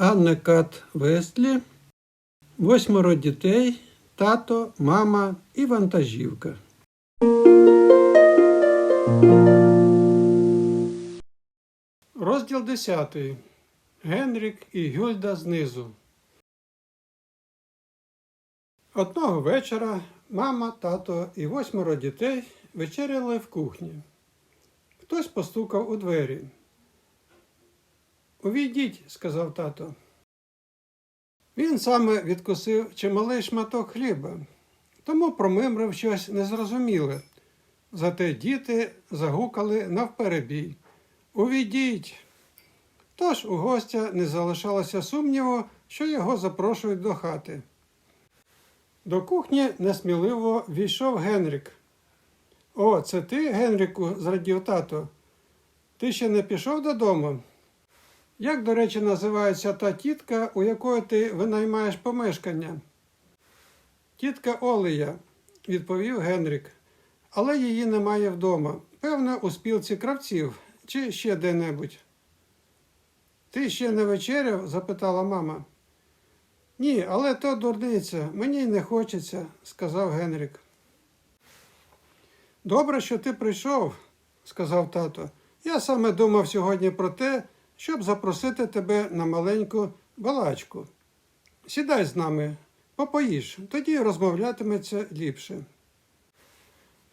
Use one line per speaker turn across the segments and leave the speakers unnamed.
Анна Кат Вестлі, восьмеро дітей, тато, мама і вантажівка. Розділ 10. Генрік і Гюльда знизу. Одного вечора мама, тато і восьмеро дітей вечеряли в кухні. Хтось постукав у двері. Увійдіть, сказав тато. Він саме відкусив чималий шматок хліба, тому промимрив щось незрозуміле. Зате діти загукали навперебій. Увійдіть. Тож у гостя не залишалося сумніву, що його запрошують до хати. До кухні несміливо війшов Генрік. О, це ти, Генріку, зрадів тато. Ти ще не пішов додому? Як, до речі, називається та тітка, у якої ти винаймаєш помешкання? Тітка Олея, відповів Генрік, але її немає вдома. Певно, у спілці кравців чи ще де-небудь. Ти ще не вечеряв? запитала мама. Ні, але то дурниця, мені й не хочеться, сказав Генрік. Добре, що ти прийшов, сказав тато. Я саме думав сьогодні про те, щоб запросити тебе на маленьку балачку. Сідай з нами, попоїж, тоді розмовлятиметься ліпше.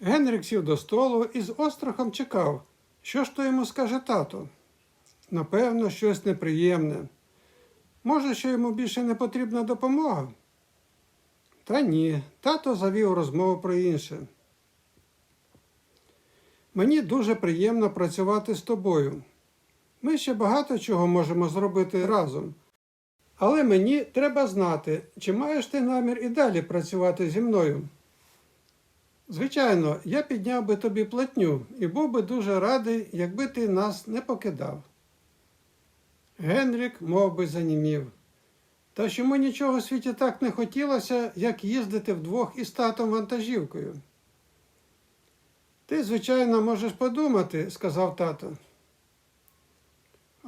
Генрік сів до столу і з острахом чекав, що ж то йому скаже тато. Напевно, щось неприємне. Може, що йому більше не потрібна допомога? Та ні, тато завів розмову про інше. Мені дуже приємно працювати з тобою. Ми ще багато чого можемо зробити разом. Але мені треба знати, чи маєш ти намір і далі працювати зі мною. Звичайно, я підняв би тобі платню і був би дуже радий, якби ти нас не покидав. Генрік мов би, занімів. Та що йому нічого в світі так не хотілося, як їздити вдвох із татом вантажівкою. Ти, звичайно, можеш подумати, сказав тато.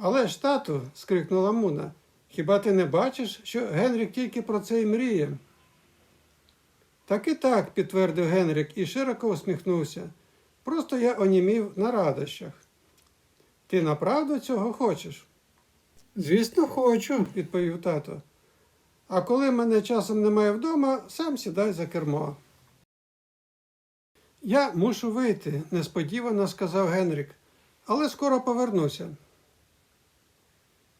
Але ж, тату, скрикнула Муна, хіба ти не бачиш, що Генрік тільки про це й мріє? Так і так, підтвердив Генрік і широко усміхнувся. Просто я онімів на радощах. Ти направду цього хочеш? Звісно, хочу, відповів тато. А коли мене часом немає вдома, сам сідай за кермо. Я мушу вийти, несподівано сказав Генрік, але скоро повернуся.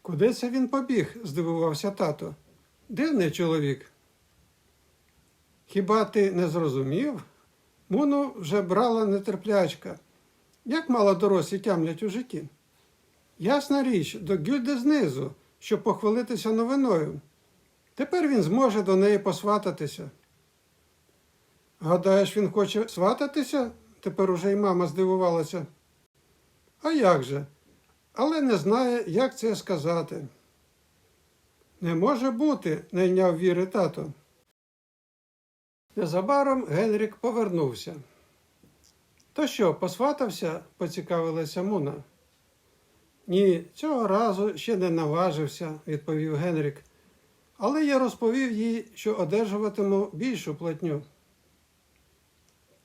Куди це він побіг? здивувався тато. Дивний чоловік. Хіба ти не зрозумів? Муну вже брала нетерплячка. Як мало дорослі тямлять у житті? Ясна річ, до Гюльди знизу, щоб похвалитися новиною. Тепер він зможе до неї посвататися. Гадаєш, він хоче свататися? Тепер уже й мама здивувалася. А як же? Але не знає, як це сказати. Не може бути, не йняв віри тато. Незабаром Генрік повернувся. То що, посватався? поцікавилася Муна. Ні, цього разу ще не наважився, відповів Генрік. Але я розповів їй, що одержуватиму більшу платню.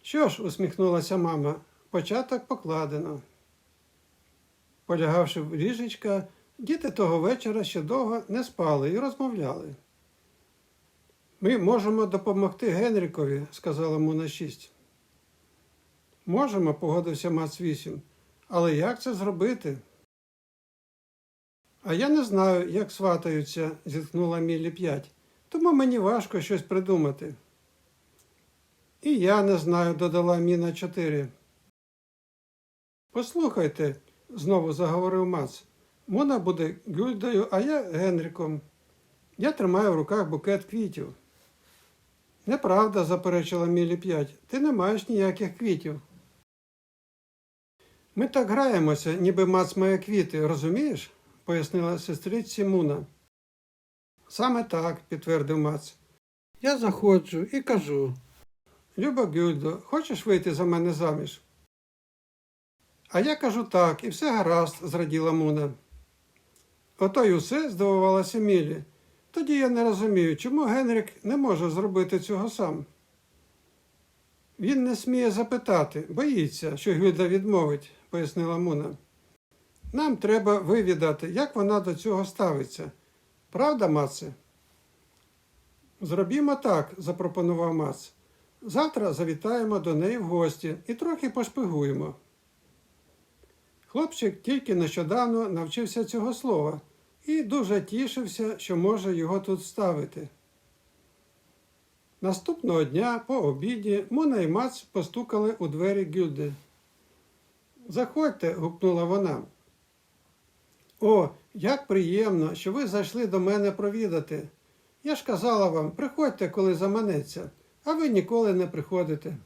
Що ж, усміхнулася мама, початок покладено. Полягавши в ліжечка, діти того вечора ще довго не спали і розмовляли. Ми можемо допомогти Генрікові, сказала Муна шість. Можемо, погодився Мац вісім. Але як це зробити? А я не знаю, як сватаються, зіткнула Мілі п'ять, тому мені важко щось придумати. І я не знаю, додала Міна чотири. Послухайте, знову заговорив Мац. Мона буде Гюльдою, а я Генріком. Я тримаю в руках букет квітів. Неправда, заперечила Мілі п'ять. Ти не маєш ніяких квітів. Ми так граємося, ніби Мац має квіти, розумієш? пояснила сестриці Муна. Саме так, підтвердив Мац. Я заходжу і кажу. Люба Гюльдо, хочеш вийти за мене заміж? А я кажу так, і все гаразд, зраділа Муна. Ото й усе, здивувалася Мілі. Тоді я не розумію, чому Генрік не може зробити цього сам. Він не сміє запитати, боїться, що Гюльда відмовить, пояснила Муна. Нам треба вивідати, як вона до цього ставиться. Правда, Маце? Зробімо так, запропонував Мац. Завтра завітаємо до неї в гості і трохи пошпигуємо. Хлопчик тільки нещодавно навчився цього слова і дуже тішився, що може його тут ставити. Наступного дня по обіді Мона і Мац постукали у двері Гюльди. Заходьте, гукнула вона. О, як приємно, що ви зайшли до мене провідати. Я ж казала вам, приходьте, коли заманеться, а ви ніколи не приходите.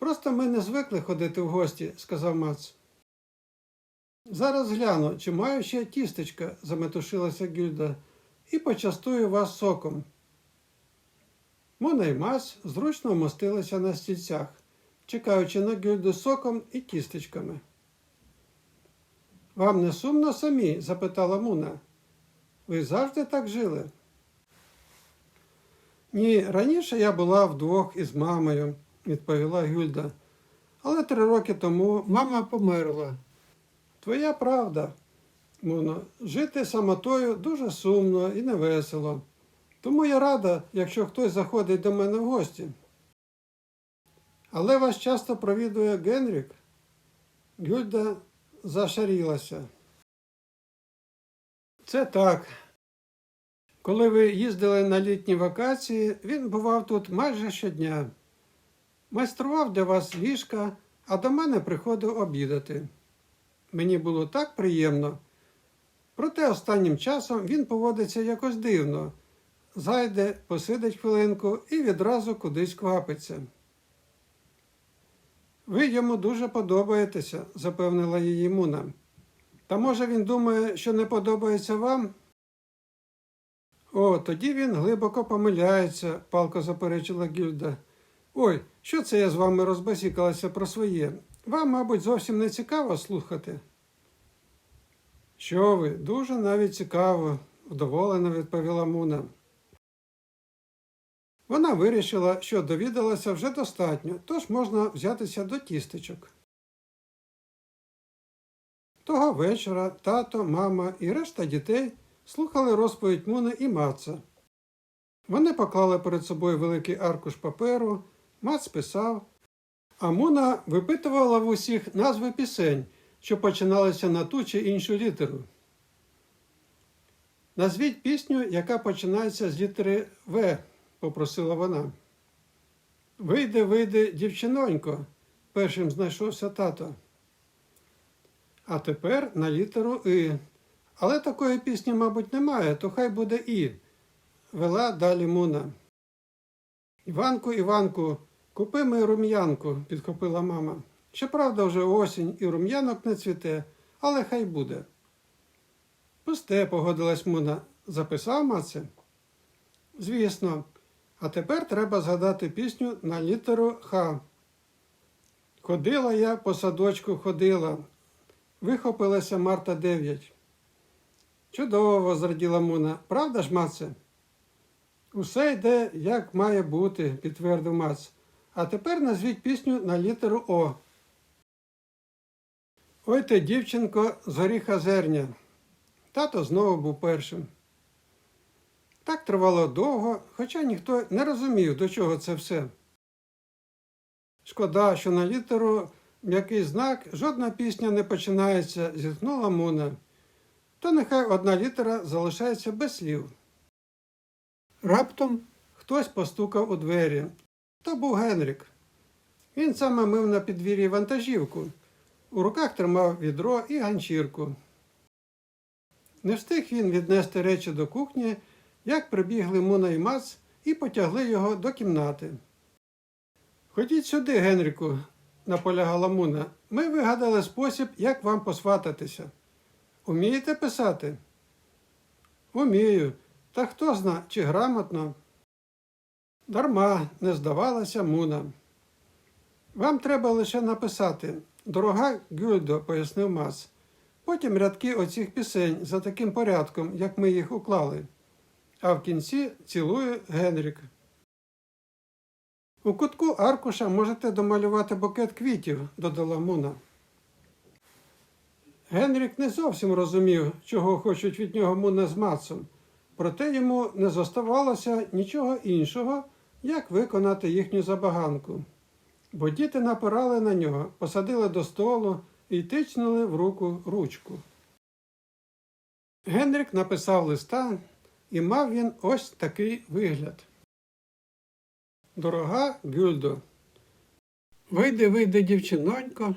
Просто ми не звикли ходити в гості, сказав Мац. Зараз гляну, чи маю ще тістечка, заметушилася Гюльда, і почастую вас соком. Мона і Мац зручно вмостилися на стільцях, чекаючи на Гюльду соком і тістечками. Вам не сумно самі? запитала Муна. Ви завжди так жили? Ні, раніше я була вдвох із мамою, відповіла Гюльда. Але три роки тому мама померла. Твоя правда, Муно, жити самотою дуже сумно і невесело. Тому я рада, якщо хтось заходить до мене в гості. Але вас часто провідує Генрік. Гюльда зашарілася. Це так. Коли ви їздили на літні вакації, він бував тут майже щодня. Майстрував для вас ліжка, а до мене приходив обідати. Мені було так приємно. Проте останнім часом він поводиться якось дивно. Зайде, посидить хвилинку і відразу кудись квапиться. Ви йому дуже подобаєтеся, запевнила її Муна. Та може він думає, що не подобається вам? О, тоді він глибоко помиляється, палко заперечила Гільда. Ой, що це я з вами розбасікалася про своє? Вам, мабуть, зовсім не цікаво слухати. Що ви, дуже навіть цікаво, вдоволено відповіла Муна. Вона вирішила, що довідалася вже достатньо, тож можна взятися до тістечок. Того вечора тато, мама і решта дітей слухали розповідь Муни і Маца. Вони поклали перед собою великий аркуш паперу, Мац писав, а Муна випитувала в усіх назви пісень, що починалися на ту чи іншу літеру. Назвіть пісню, яка починається з літери В, попросила вона. Вийди, вийди, дівчинонько, першим знайшовся тато. А тепер на літеру И. Але такої пісні, мабуть, немає, то хай буде І. Вела далі Муна. Іванку, Іванку, купи мою рум'янку, підхопила мама. Щоправда, вже осінь і рум'янок не цвіте, але хай буде. Пусте, погодилась Муна. Записав Маце? Звісно, а тепер треба згадати пісню на літеру Х. Ходила я по садочку ходила. Вихопилася Марта 9. Чудово, зраділа Муна. Правда ж, Маце? Усе йде, як має бути, підтвердив Мац. А тепер назвіть пісню на літеру О. Ой ти, дівчинко, з горіха зерня. Тато знову був першим. Так тривало довго, хоча ніхто не розумів, до чого це все. Шкода, що на літеру м'який знак жодна пісня не починається, зітхнула Муна. То нехай одна літера залишається без слів. Раптом хтось постукав у двері. То був Генрік. Він саме мив на підвір'ї вантажівку. У руках тримав відро і ганчірку. Не встиг він віднести речі до кухні, як прибігли Муна і Мац і потягли його до кімнати. Ходіть сюди, Генріку, наполягала Муна. Ми вигадали спосіб, як вам посвататися. Умієте писати? Умію. Та хто зна, чи грамотно? Дарма не здавалася Муна. Вам треба лише написати. Дорога Гюльдо, пояснив Мас. Потім рядки оцих пісень за таким порядком, як ми їх уклали. А в кінці цілує Генрік. У кутку аркуша можете домалювати букет квітів, додала Муна. Генрік не зовсім розумів, чого хочуть від нього Муна з Мацом, проте йому не зоставалося нічого іншого, як виконати їхню забаганку. Бо діти напирали на нього, посадили до столу і тичнули в руку ручку. Генрік написав листа, і мав він ось такий вигляд. Дорога Гюльдо, вийди, вийди, дівчинонько.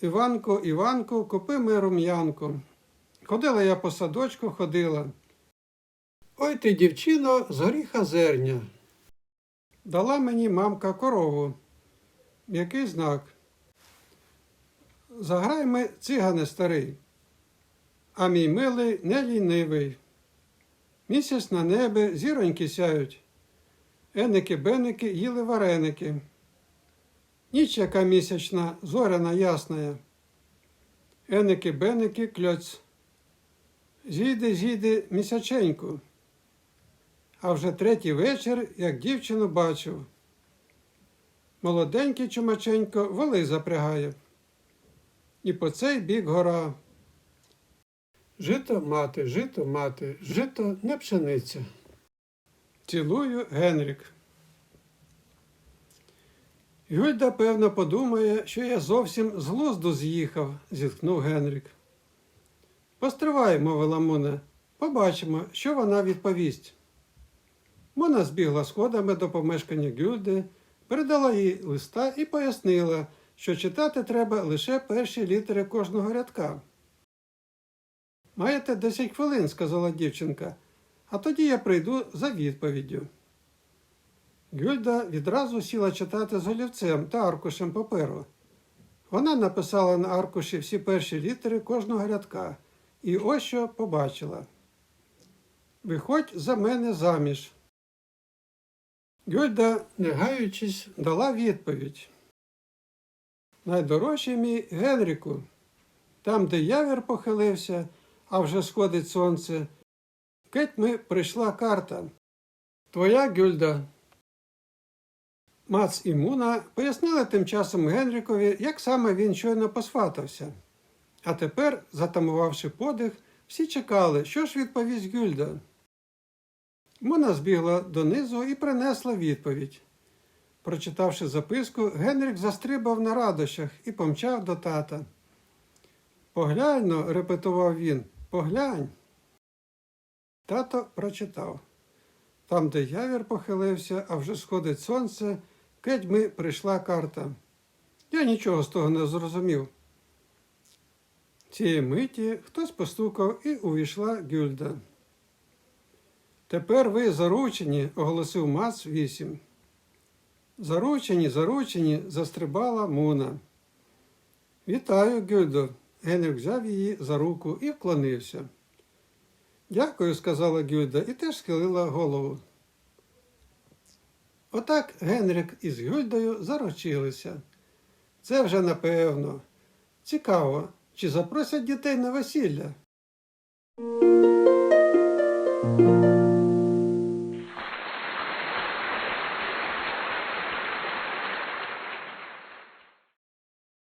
Іванко, Іванко, купи ми рум'янку. Ходила я по садочку, ходила. Ой ти, дівчино, з горіха зерня. Дала мені мамка корову. Який знак? Заграй ми цигане старий, а мій милий не лінивий. Місяць на небі зіроньки сяють. Еники-беники їли вареники. Ніч яка місячна, зоряна ясная. Еники-беники кльоць. Зійди, зійди місяченьку. А вже третій вечір, як дівчину бачив. Молоденький чумаченько воли запрягає. І по цей бік гора. Жито мати, жито мати, жито не пшениця. Цілую Генрік. Гюльда, певно, подумає, що я зовсім з глузду з'їхав, зітхнув Генрік. Постривай, мовила Мона, побачимо, що вона відповість. Мона збігла сходами до помешкання Гюльди, передала їй листа і пояснила, що читати треба лише перші літери кожного рядка. Маєте 10 хвилин, сказала дівчинка, а тоді я прийду за відповіддю. Гюльда відразу сіла читати з олівцем та аркушем паперу. Вона написала на аркуші всі перші літери кожного рядка, і ось що побачила. Виходь за мене заміж. Гюльда, не гаючись, дала відповідь. Найдорожчий мій Генріку, там, де явір похилився, а вже сходить сонце, кетьми прийшла карта. Твоя Гюльда. Мац і Муна пояснили тим часом Генрікові, як саме він щойно посватався. А тепер, затамувавши подих, всі чекали, що ж відповість Гюльда. Муна збігла донизу і принесла відповідь. Прочитавши записку, Генрік застрибав на радощах і помчав до тата. Поглянь но, репетував він, поглянь. Тато прочитав. Там, де явір похилився, а вже сходить сонце, кетьми прийшла карта. Я нічого з того не зрозумів. Цієї миті хтось постукав і увійшла Гюльда. Тепер ви заручені, оголосив Мац вісім. Заручені, заручені, застрибала Муна. Вітаю, Гюльдо. Генрік взяв її за руку і вклонився. Дякую, сказала Гюльда і теж схилила голову. Отак Генрік із Гюльдою заручилися. Це вже напевно. Цікаво, чи запросять дітей на весілля?